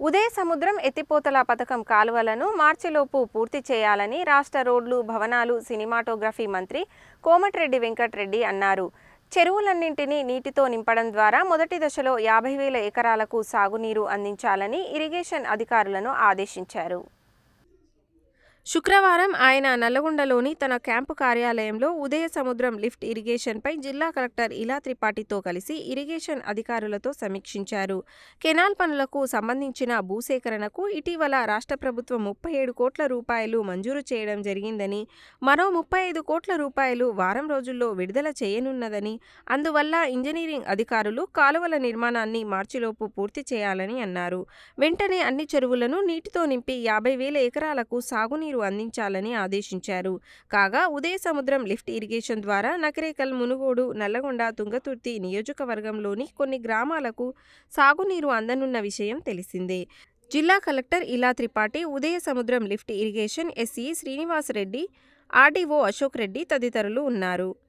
ఉదయ సముద్రం ఎత్తిపోతల పథకం కాలువలను మార్చిలోపు పూర్తి చేయాలని రాష్ట్ర రోడ్లు భవనాలు సినిమాటోగ్రఫీ మంత్రి కోమటిరెడ్డి వెంకటరెడ్డి అన్నారు. చెరువులన్నింటినీ నీటితో నింపడం ద్వారా మొదటి దశలో యాభై వేల ఎకరాలకు సాగునీరు అందించాలని ఇరిగేషన్ అధికారులను ఆదేశించారు. శుక్రవారం ఆయన నల్లగొండలోని తన క్యాంపు కార్యాలయంలో ఉదయ సముద్రం లిఫ్ట్ ఇరిగేషన్పై జిల్లా కలెక్టర్ ఇలా త్రిపాఠితో కలిసి ఇరిగేషన్ అధికారులతో సమీక్షించారు. కెనాల్ పనులకు సంబంధించిన భూసేకరణకు ఇటీవల రాష్ట్ర ప్రభుత్వం ముప్పై ఏడు కోట్ల రూపాయలు మంజూరు చేయడం జరిగిందని మరో ముప్పై ఐదు కోట్ల రూపాయలు వారం రోజుల్లో విడుదల చేయనున్నదని అందువల్ల ఇంజనీరింగ్ అధికారులు కాలువల నిర్మాణాన్ని మార్చిలోపు పూర్తి చేయాలని అన్నారు. వెంటనే అన్ని చెరువులను నీటితో నింపి యాభై వేల ఎకరాలకు సాగునీరు అందించాలని ఆదేశించారు. కాగా ఉదయ సముద్రం లిఫ్ట్ ఇరిగేషన్ ద్వారా నకరేకల్ మునుగోడు నల్లగొండ తుంగతుర్తి నియోజకవర్గంలోని కొన్ని గ్రామాలకు సాగునీరు అందనున్న విషయం తెలిసిందే. జిల్లా కలెక్టర్ ఇలా Tripathi Udaya Samudram lift irrigation SE Srinivasa Reddy RDO Ashok Reddy తదితరులు ఉన్నారు.